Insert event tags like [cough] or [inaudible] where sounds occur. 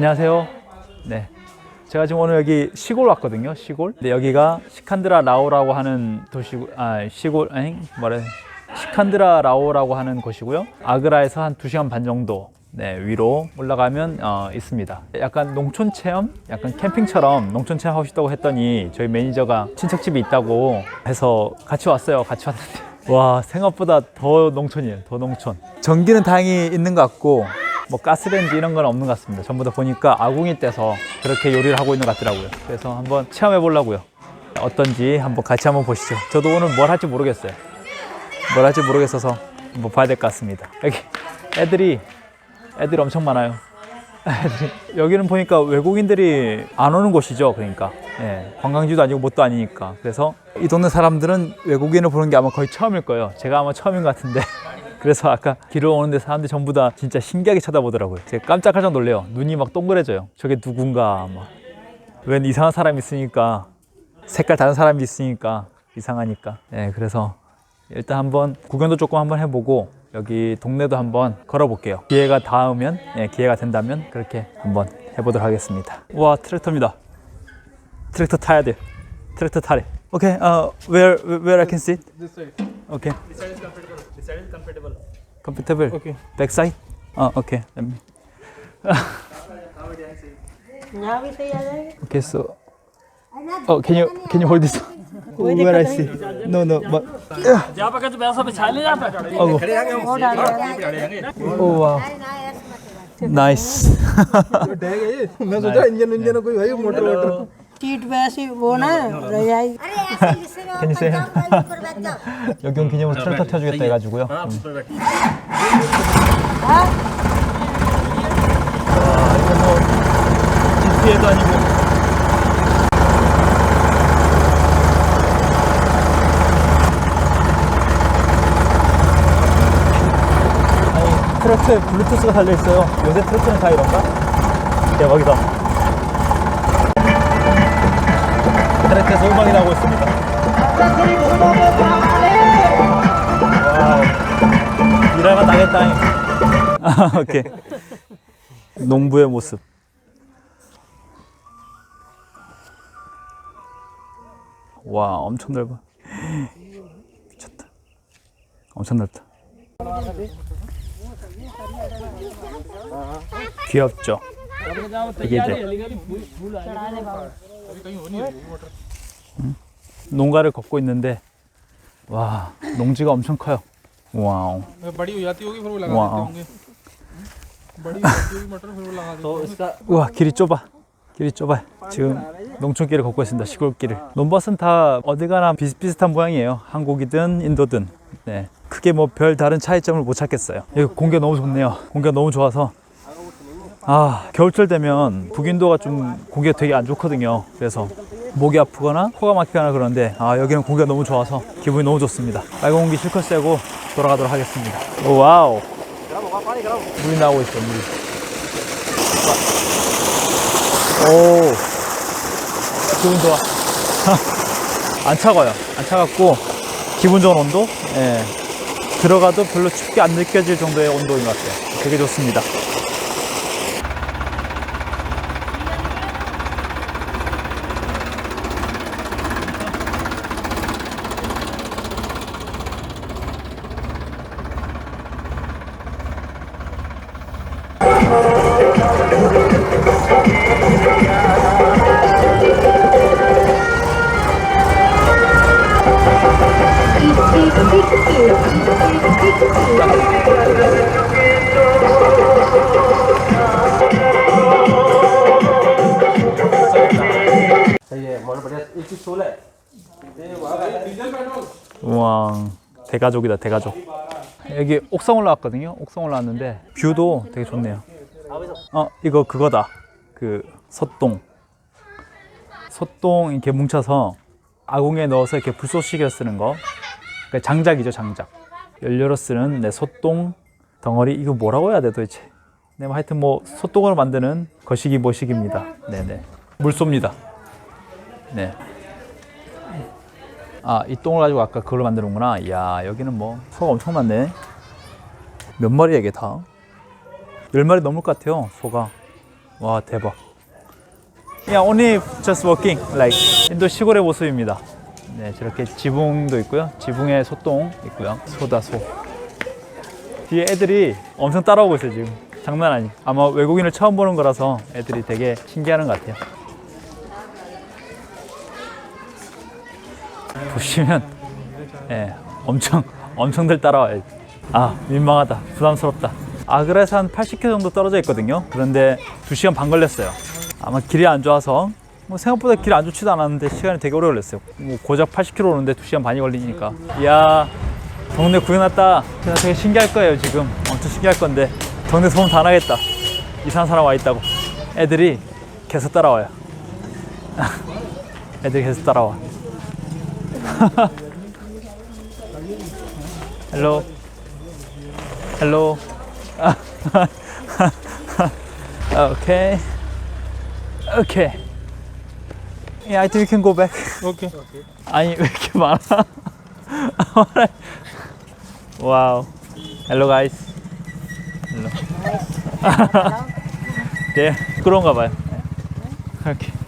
안녕하세요. 네. 제가 지금 오늘 여기 시골 왔거든요. 시골. 근데 여기가 시칸드라 라오라고 하는 도시고, 아 시골 아니 뭐래 시칸드라 라오라고 하는 곳이고요. 아그라에서 한 2시간 반 정도 네, 위로 올라가면 어, 있습니다. 약간 농촌 체험, 약간 캠핑처럼 농촌 체험 하고 싶다고 했더니 저희 매니저가 친척집이 있다고 해서 같이 왔어요. 같이 왔는데 [laughs] 와 생각보다 더 농촌이에요. 더 농촌. 전기는 다행히 있는 것 같고 뭐 가스레인지 이런 건 없는 것 같습니다. 전부 다 보니까 아궁이 떼서 그렇게 요리를 하고 있는 것 같더라고요. 그래서 한번 체험해 보려고요. 어떤지 한번 같이 한번 보시죠. 저도 오늘 뭘 할지 모르겠어요. 뭘 할지 모르겠어서 한번 봐야 될 것 같습니다. 여기 애들이 애들이 엄청 많아요. [laughs] 여기는 보니까 외국인들이 안 오는 곳이죠. 그러니까 예, 관광지도 아니고 뭣도 아니니까. 그래서 이 동네 사람들은 외국인을 보는 게 아마 거의 처음일 거예요. 제가 아마 처음인 것 같은데. [laughs] 그래서 아까 길을 오는데 사람들이 전부 다 진짜 신기하게 쳐다보더라고요. 제가 깜짝깜짝 놀래요. 눈이 막 동그래져요. 저게 누군가 막. 웬 이상한 사람이 있으니까 색깔 다른 사람이 있으니까 이상하니까. 예, 그래서 일단 한번 구경도 조금 한번 해보고 여기 동네도 한번 걸어볼게요. 기회가 닿으면, 예, 기회가 된다면 그렇게 한번 해보도록 하겠습니다. 와 트랙터입니다. 트랙터 타야 돼. 트랙터 타래. 오케이, 어, where where I can sit? This side. 오케이. This side is comfortable. The saddle is comfortable. Comfortable. Okay. Back side. Oh, okay. Let me. Now we say Okay, so. Oh, can you can you hold this? Where I see? No, no, but. जहाँ पकड़ तो पैसा बिछा ले जाता है। Oh. Oh wow. Nice. मैं सोचा इंजन इंजन कोई भाई मोटर मोटर सीट पे ऐसी वो ना रजाई Can you say? [laughs] 여기 온 기념으로 트랙터 태워주겠다 해가지고요. 음. 와, 이거 뭐 GPA도 아니고. 아니, 트랙터에 블루투스가 달려 있어요. 요새 트랙터는 다 이런가? 대박이다. 트랙터에서 음악이 나오고 있습니다. 와우. 일하가 나겠다. 아, 오케이. 농부의 모습. 와, 엄청 넓어. 미쳤다. 엄청 넓다. 귀엽죠? 이게 이제 농가를 걷고 있는데 와 농지가 엄청 커요. 와우. 와 길이 좁아. 길이 좁아. 지금 농촌길을 걷고 있습니다. 시골길을. 논밭은 다 어디 가나 비슷비슷한 모양이에요. 한국이든 인도든. 네. 크게 뭐 별 다른 차이점을 못 찾겠어요. 여기 공기 너무 좋네요. 공기가 너무 좋아서 아 겨울철 되면 북인도가 좀 공기가 되게 안 좋거든요. 그래서 목이 아프거나 코가 막히거나 그런데 아 여기는 공기가 너무 좋아서 기분이 너무 좋습니다. 빨간 공기 실컷 쐬고 돌아가도록 하겠습니다. 오, 와우. 물이 나오고 있어 물이. 오 기분 좋아. [laughs] 안 차가요. 안 차갑고 기분 좋은 온도. 예. 들어가도 별로 춥게 안 느껴질 정도의 온도인 것 같아요. 되게 좋습니다. 우와 대가족이다 대가족. 여기 옥상 올라왔거든요. 옥상 올라왔는데 뷰도 되게 좋네요. 어 이거 그거다. 그 솥동. 솥동 이렇게 뭉쳐서 아궁에 넣어서 이렇게 불쏘시개로 쓰는 거. 그러니까 장작이죠 장작. 연료로 쓰는 네, 솥동 덩어리. 이거 뭐라고 해야 돼 도대체? 네, 뭐 하여튼 뭐 솥동으로 만드는 거시기 모시기입니다. 네네. 물소입니다. 네 아, 이 똥을 가지고 아까 그걸로 만드는구나. 이야, 여기는 뭐 소가 엄청 많네. 몇 마리야, 이게 다? 열 마리 넘을 것 같아요, 소가. 와 대박. Yeah, only just walking like 인도 시골의 모습입니다. 네, 저렇게 지붕도 있고요. 지붕에 소똥 있고요. 소다 소. 뒤에 애들이 엄청 따라오고 있어요 지금. 장난 아니. 아마 외국인을 처음 보는 거라서 애들이 되게 신기하는 것 같아요. 보시면, 예, 엄청 엄청들 따라와요. 아 민망하다, 부담스럽다. 아그라에서 한 80km 정도 떨어져 있거든요. 그런데 2시간 반 걸렸어요. 아마 길이 안 좋아서 뭐 생각보다 길 안 좋지도 않았는데 시간이 되게 오래 걸렸어요. 뭐 고작 80km 오는데 2시간 반이 걸리니까. 이야, 동네. 그냥 되게 신기할 거예요, 지금. 엄청 신기할 건데. 동네 소문 다 나겠다. 이상한 사람 와 있다고. 애들이 계속 따라와요. [laughs] 애들이 계속 따라와. 헬로. 헬로. 오케이. 오케이. Yeah, I think we can go back. Okay. 아니 왜 이렇게 많아? [laughs] 와우. 헬로 가이스. 헬로. 네, 그런가 봐요. 오케이.